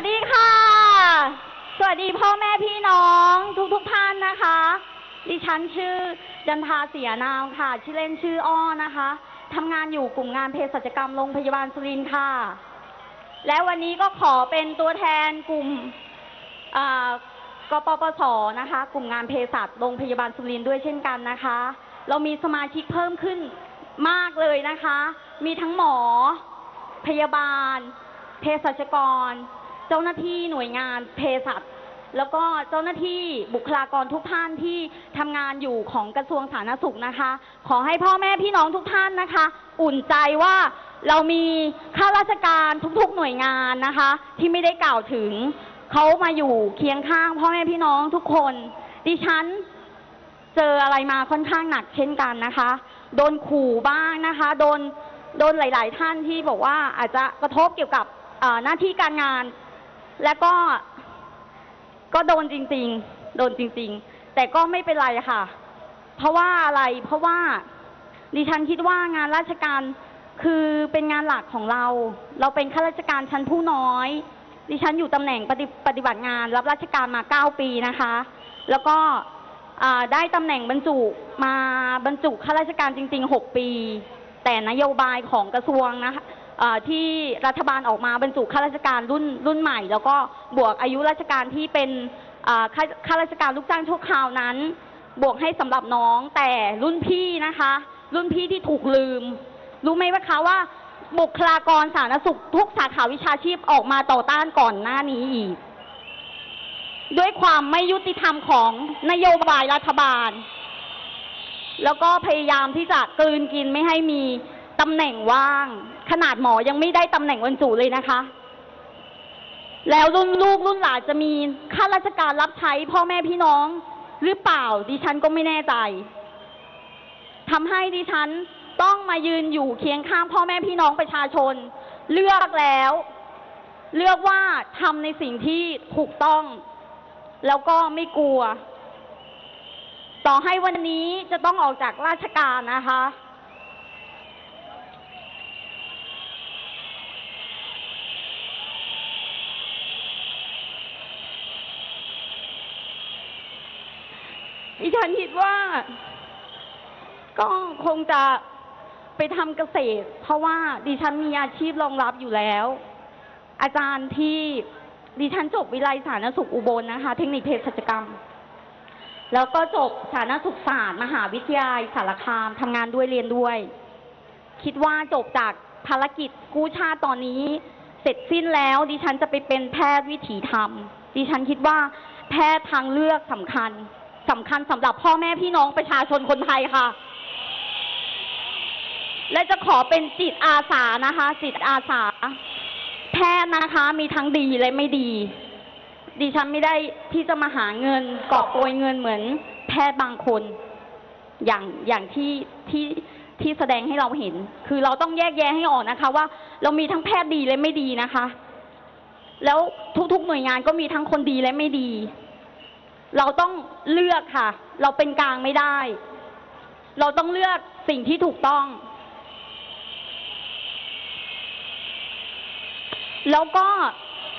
วัสดีค่ะ สวัสดีพ่อแม่พี่น้องทุกทุกท่านนะคะ ดิฉันชื่อจันทาเสียนามค่ะ ชื่อเล่นชื่ออ้อนะคะทำงานอยู่กลุ่มงานเภสัชกรรมโรงพยาบาลสุรินทร์ค่ะ และวันนี้ก็ขอเป็นตัวแทนกลุ่มกปปสนะคะ กลุ่มงานเภสัชโรงพยาบาลสุรินทร์ด้วยเช่นกันนะคะ เรามีสมาชิกเพิ่มขึ้นมากเลยนะคะ มีทั้งหมอ พยาบาลเภสัชกร เจ้าหน้าที่หน่วยงานเภสัชแล้วก็เจ้าหน้าที่บุคลากรทุกท่านที่ทำงานอยู่ของกระทรวงสาธารณสุขนะคะ ขอให้พ่อแม่พี่น้องทุกท่านนะคะ อุ่นใจว่าเรามีข้าราชการทุกๆหน่วยงานนะคะ ที่ไม่ได้กล่าวถึงเขามาอยู่เคียงข้างพ่อแม่พี่น้องทุกคน ดิฉันเจออะไรมาค่อนข้างหนักเช่นกันนะคะ โดนขู่บ้างนะคะ โดนโดนหลาย ๆ ท่านที่บอกว่าอาจจะกระทบเกี่ยวกับเอ่อหน้าที่การงาน และก็ก็โดนจริง ๆ โดนจริง ๆ แต่ก็ไม่เป็นไรค่ะ เพราะว่าอะไร เพราะว่าดิฉันคิดว่างานราชการคือเป็นงานหลักของเรา เราเป็นข้าราชการชั้นผู้น้อย ดิฉันอยู่ตำแหน่งปฏิปฏิบัติงาน รับราชการมาเก้าปีนะคะ แล้วก็ได้ตำแหน่งบรรจุมาบรรจุข้าราชการจริงๆ6ปี แต่นโยบายของกระทรวงนะคะ ที่รัฐบาลออกมาบรรจุข้าราชการรุ่นรุ่นใหม่ แล้วก็บวกอายุราชการที่เป็นข้าข้าราชการลูกจ้างชั่วคราวนั้น บวกให้สำหรับน้องแต่รุ่นพี่นะคะ รุ่นพี่ที่ถูกลืม รู้ไหมว่าคะว่าบุคลากรสาธารณสุขทุกสาขาวิชาชีพออกมาต่อต้านก่อนหน้านี้อีก ด้วยความไม่ยุติธรรมของนโยบายรัฐบาล แล้วก็พยายามที่จะกลืนกินไม่ให้มีตำแหน่งว่าง ขนาดหมอยังไม่ได้ตำแหน่งบรรจุเลยนะคะ แล้วรุ่นลูกรุ่นหลานจะมีข้าราชการรับใช้พ่อแม่พี่น้องหรือเปล่าดิฉันก็ไม่แน่ใจทำให้ดิฉันต้องมายืนอยู่เคียงข้างพ่อแม่พี่น้องประชาชน เลือกแล้ว เลือกว่าทำในสิ่งที่ถูกต้อง แล้วก็ไม่กลัว ต่อให้วันนี้จะต้องออกจากราชการนะคะ ดิฉันคิดว่า ก็คงจะไปทำเกษตร เพราะว่าดิฉันมีอาชีพรองรับอยู่แล้ว อาจารย์ที่ดิฉันจบวิไลสาธารณสุขอุบลนะคะ เทคนิคเภสัชกรรม แล้วก็จบสาธารณสุขศาสตร์มหาวิทยาลัยสารคามทำงานด้วยเรียนด้วย คิดว่าจบจากภารกิจกู้ชาติตอนนี้ เสร็จสิ้นแล้ว ดิฉันจะไปเป็นแพทย์วิถีธรรม ดิฉันคิดว่าแพทย์ทางเลือกสำคัญ สำคัญสำหรับพ่อแม่พี่น้องประชาชนคนไทยค่ะ และจะขอเป็นจิตอาสานะคะ จิตอาสา แพทย์นะคะมีทั้งดีและไม่ดี ดิฉันไม่ได้ที่จะมาหาเงินกอบโกยเงินเหมือนแพทย์บางคน อย่างอย่างที่ที่ที่แสดงให้เราเห็น คือเราต้องแยกแยะให้ออกนะคะ ว่าเรามีทั้งแพทย์ดีและไม่ดีนะคะ แล้วทุกๆหน่วยงานก็มีทั้งคนดีและไม่ดี เราต้องเลือกค่ะ เราเป็นกลางไม่ได้ เราต้องเลือกสิ่งที่ถูกต้อง แล้วก็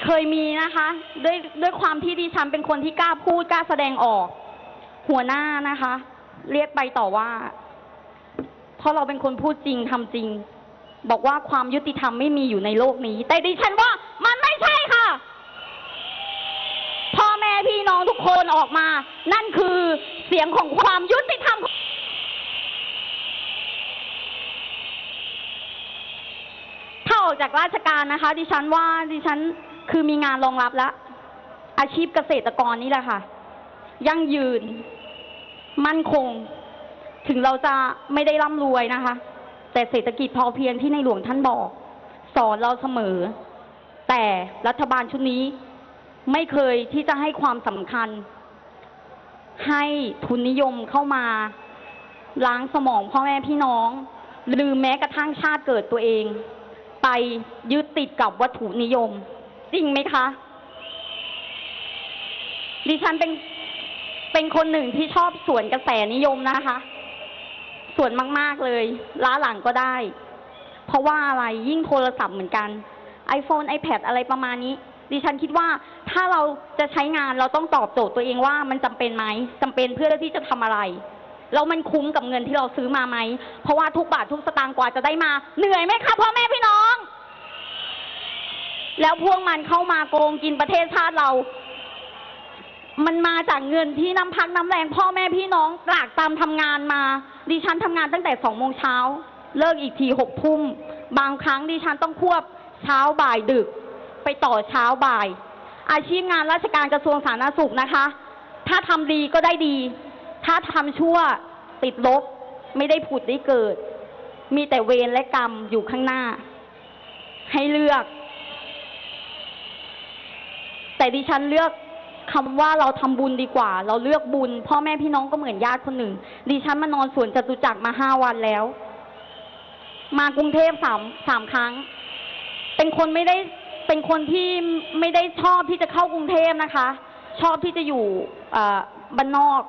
เคยมีนะคะ ด้วยด้วยความที่ดิฉันเป็นคนที่กล้าพูดกล้าแสดงออก หัวหน้านะคะ เรียกไปต่อว่า เพราะเราเป็นคนพูดจริงทำจริง บอกว่าความยุติธรรมไม่มีอยู่ในโลกนี้ แต่ดิฉันว่ามันไม่ใช่ค่ะ ม่พี่น้องทุกคนออกมา นั่นคือเสียงของความยุติธรรมถ้าออกจากราชการนะคะ ดิฉันว่าดิฉันคือมีงานรองรับแล้วอาชีพเกษตรกรนี่แหละค่ะ ยั่งยืน มั่นคง ถึงเราจะไม่ได้ร่ำรวยนะคะ แต่เศรษฐกิจพอเพียงที่ในหลวงท่านบอก สอนเราเสมอ แต่รัฐบาลชุดนี้ ไม่เคยที่จะให้ความสำคัญ ให้ทุนนิยมเข้ามา ล้างสมองพ่อแม่พี่น้องลืมแม้กระทั่งชาติเกิดตัวเอง ไปยึดติดกับวัตถุนิยม จริงไหมคะ ดิฉันเป็นเป็นคนหนึ่งที่ชอบสวนกระแสนิยมนะคะ สวนมาก ๆ เลย ล้าหลังก็ได้ เพราะว่าอะไรยิ่งโทรศัพท์เหมือนกัน iPhone iPad อะไรประมาณนี้ ดิฉันคิดว่าถ้าเราจะใช้งานเราต้องตอบโจทย์ตัวเองว่ามันจำเป็นไหมจำเป็นเพื่อที่จะทำอะไรแล้วมันคุ้มกับเงินที่เราซื้อมาไหม เพราะว่าทุกบาททุกสตางค์กว่าจะได้มา เหนื่อยไหมคะพ่อแม่พี่น้อง แล้วพวกมันเข้ามาโกงกินประเทศชาติเรา มันมาจากเงินที่น้ำพักน้ำแรงพ่อแม่พี่น้องตรากตามทำงานมา ดิฉันทำงานตั้งแต่สองโมงเช้า เลิกอีกทีหกทุ่ม บางครั้งดิฉันต้องควบเช้าบ่ายดึก ไปต่อเช้าบ่าย อาชีพงานราชการกระทรวงสาธารณสุขนะคะ ถ้าทำดีก็ได้ดี ถ้าทำชั่วติดลบ ไม่ได้ผุดได้เกิด มีแต่เวรและกรรมอยู่ข้างหน้า ให้เลือก แต่ดิฉันเลือกคำว่าเราทำบุญดีกว่า เราเลือกบุญ พ่อแม่พี่น้องก็เหมือนญาติคนหนึ่ง ดิฉันมานอนสวนจตุจักรมาห้าวันแล้ว มากรุงเทพสามสามครั้ง เป็นคนไม่ได้ เป็นคนที่ไม่ได้ชอบที่จะเข้ากรุงเทพนะคะ ชอบที่จะอยู่เอ่อบ้านนอก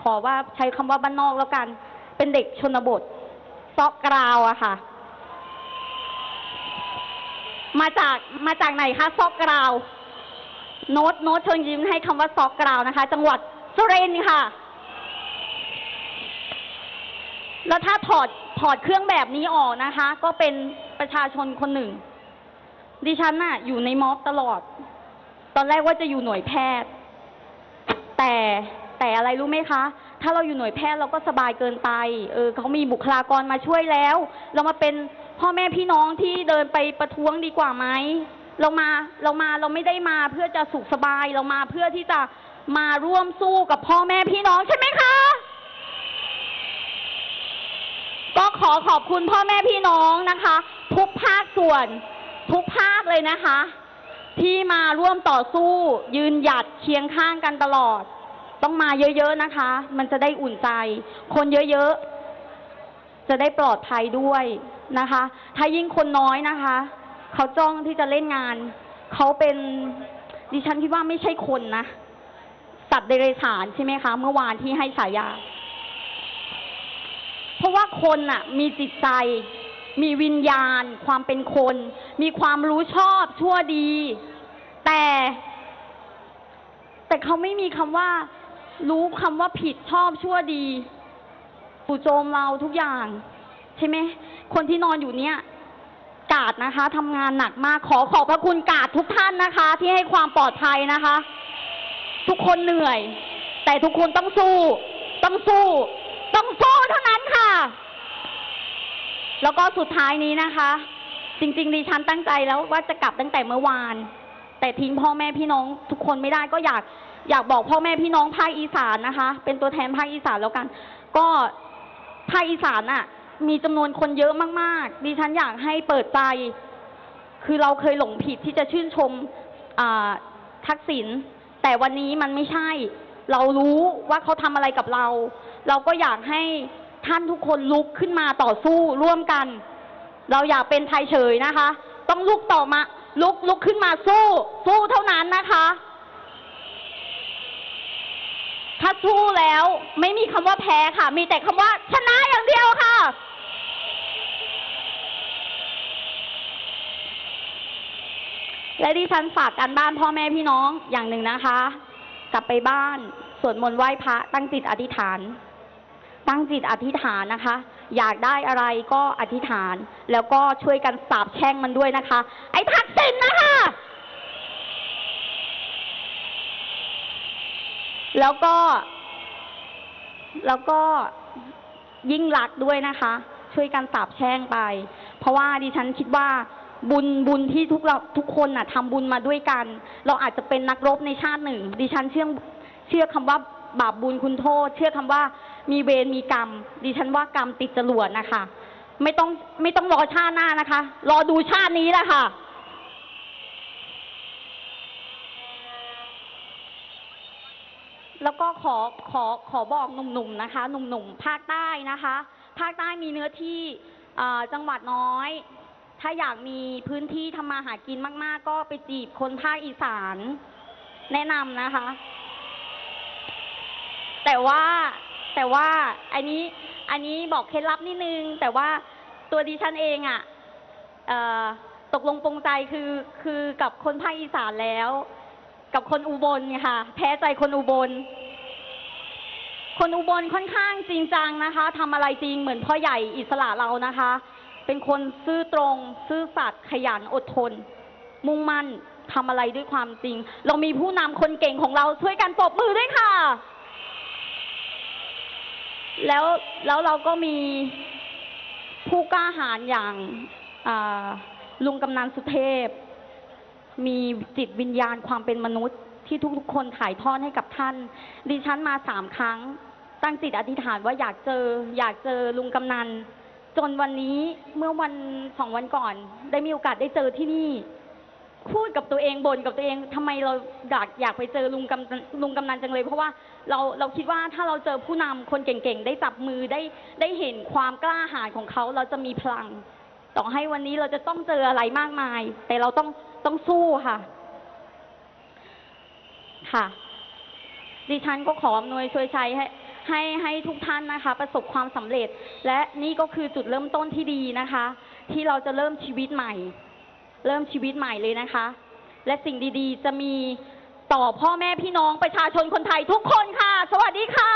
ขอว่าใช้คำว่าบ้านนอกแล้วกัน เป็นเด็กชนบทซอกกราวอะค่ะ มาจากมาจากไหนคะซอกกราว โน้ตโน้ตเชิญยิ้มให้คำว่าซอกกราวนะคะ จังหวัดสุรินทร์ค่ะ แล้วถ้าถอดถอดเครื่องแบบนี้ออกนะคะ ก็เป็นประชาชนคนหนึ่ง ดิฉันน่ะ อยู่ในม็อบตลอด ตอนแรกว่าจะอยู่หน่วยแพทย์ แต่แต่อะไรรู้ไหมคะ ถ้าเราอยู่หน่วยแพทย์เราก็สบายเกินไป เออเขามีบุคลากรมาช่วยแล้ว เรามาเป็นพ่อแม่พี่น้องที่เดินไปประท้วงดีกว่าไหมเรามาเรามาเราไม่ได้มาเพื่อจะสุขสบาย เรามาเพื่อที่จะมาร่วมสู้กับพ่อแม่พี่น้องใช่ไหมคะ ก็ขอขอบคุณพ่อแม่พี่น้องนะคะ ทุกภาคส่วน ทุกภาคเลยนะคะ ที่มาร่วมต่อสู้ยืนหยัดเคียงข้างกันตลอด ต้องมาเยอะๆนะคะ มันจะได้อุ่นใจ คนเยอะๆ จะได้ปลอดภัยด้วยนะคะ ถ้ายิ่งคนน้อยนะคะ เขาจ้องที่จะเล่นงาน เขาเป็นดิฉันคิดว่าไม่ใช่คนนะ สัตว์เดรัจฉานใช่ไหมคะ เมื่อวานที่ให้ฉายา เพราะว่าคนน่ะ มีจิตใจ มีวิญญาณ ความเป็นคน มีความรู้ชอบชั่วดี แต่ แต่เขาไม่มีคำว่า รู้คำว่าผิดชอบชั่วดีปู่โจมเราทุกอย่าง ใช่ไหมคนที่นอนอยู่เนี่ยกาดนะคะทำงานหนักมากขอขอบพระคุณกาดทุกท่านนะคะ ที่ให้ความปลอดภัยนะคะ ทุกคนเหนื่อย แต่ทุกคนต้องสู้ ต้องสู้ ต้องสู้เท่านั้นค่ะ แล้วก็สุดท้ายนี้นะคะ จริงๆดิฉันตั้งใจแล้วว่าจะกลับตั้งแต่เมื่อวาน แต่ทิ้งพ่อแม่พี่น้องทุกคนไม่ได้ก็อยากอยากบอกพ่อแม่พี่น้องภาคอีสานนะคะ เป็นตัวแทนภาคอีสานแล้วกัน ก็ภาคอีสานอะมีจำนวนคนเยอะมากๆดิฉันอยากให้เปิดใจ คือเราเคยหลงผิดที่จะชื่นชมทักษิณแต่วันนี้มันไม่ใช่ เรารู้ว่าเขาทำอะไรกับเรา เราก็อยากให้ ท่านทุกคนลุกขึ้นมาต่อสู้ร่วมกัน เราอยากเป็นไทยเฉยนะคะ ต้องลุกต่อมา ลุกลุกขึ้นมาสู้ สู้เท่านั้นนะคะถ้าสู้แล้วไม่มีคำว่าแพ้ค่ะ มีแต่คำว่าชนะอย่างเดียวค่ะ และดิฉันฝากการบ้านพ่อแม่พี่น้องอย่างหนึ่งนะคะ กลับไปบ้านสวดมนต์ไหว้พระตั้งจิตอธิษฐาน ตั้งจิตอธิษฐานนะคะ อยากได้อะไรก็อธิษฐาน แล้วก็ช่วยกันสาบแช่งมันด้วยนะคะ ไอ้ทักษิณนะคะ แล้วก็ แล้วก็ยิ่งรักด้วยนะคะ ช่วยกันสาบแช่งไป เพราะว่าดิฉันคิดว่าบุญบุญที่ทุกเราทุกคนน่ะทำบุญมาด้วยกัน เราอาจจะเป็นนักรบในชาติหนึ่ง ดิฉันเชื่อเชื่อคำว่าบาปบุญคุณโทษ เชื่อคำว่า มีเวรมีกรรม ดิฉันว่ากรรมติดจรวดนะคะ ไม่ต้องไม่ต้องรอชาติหน้านะคะ รอดูชาตินี้แหละค่ะ แล้วก็ขอขอขอบอกหนุ่มๆนะคะ หนุ่มๆภาคใต้นะคะ ภาคใต้มีเนื้อที่จังหวัดน้อย ถ้าอยากมีพื้นที่ทำมาหากินมาก ๆ ก็ไปจีบคนภาคอีสานแนะนำนะคะ แต่ว่า แต่ว่าอันนี้อันนี้บอกเคล็ดลับนิดนึง แต่ว่าตัวดิฉันเองอะ่ะตกลงปรงใจคือคือกับคนภาคอีสานแล้ว กับคนอุบลค่ะ แพ้ใจคนอุบล คนอุบลค่อนข้างจริงจังนะคะทำอะไรจริงเหมือนพ่อใหญ่อิสระเรานะคะ เป็นคนซื่อตรง ซื่อสัตย์ขยันอดทน มุ่งมั่นทำอะไรด้วยความจริง เรามีผู้นำคนเก่งของเราช่วยกันปรบมือด้วยค่ะ แล้วแล้วเราก็มีผู้กล้าหาญอย่างลุงกำนันสุเทพ มีจิตวิญญาณความเป็นมนุษย์ที่ทุกๆคนถ่ายทอดให้กับท่าน ดิฉันมาสามครั้ง ตั้งจิตอธิษฐานว่าอยากเจอ อยากเจอลุงกำนันจนวันนี้เมื่อวันสองวันก่อน ได้มีโอกาสได้เจอที่นี่ พูดกับตัวเองบ่นกับตัวเองทำไมเราอยากอยากไปเจอลุงกำนันลุงกำนันจังเลย เพราะว่าเราเราคิดว่าถ้าเราเจอผู้นำคนเก่งๆ ได้จับมือได้ได้เห็นความกล้าหาญของเขาเราจะมีพลัง ต่อให้วันนี้เราจะต้องเจออะไรมากมาย แต่เราต้องต้องสู้ค่ะ ค่ะ ดิฉันก็ขออำนวยช่วยใช้ให้ให้ให้ทุกท่านนะคะ ประสบความสำเร็จ และนี่ก็คือจุดเริ่มต้นที่ดีนะคะ ที่เราจะเริ่มชีวิตใหม่ เริ่มชีวิตใหม่เลยนะคะ และสิ่งดีๆ จะมีต่อพ่อแม่พี่น้องประชาชนคนไทยทุกคนค่ะ สวัสดีค่ะ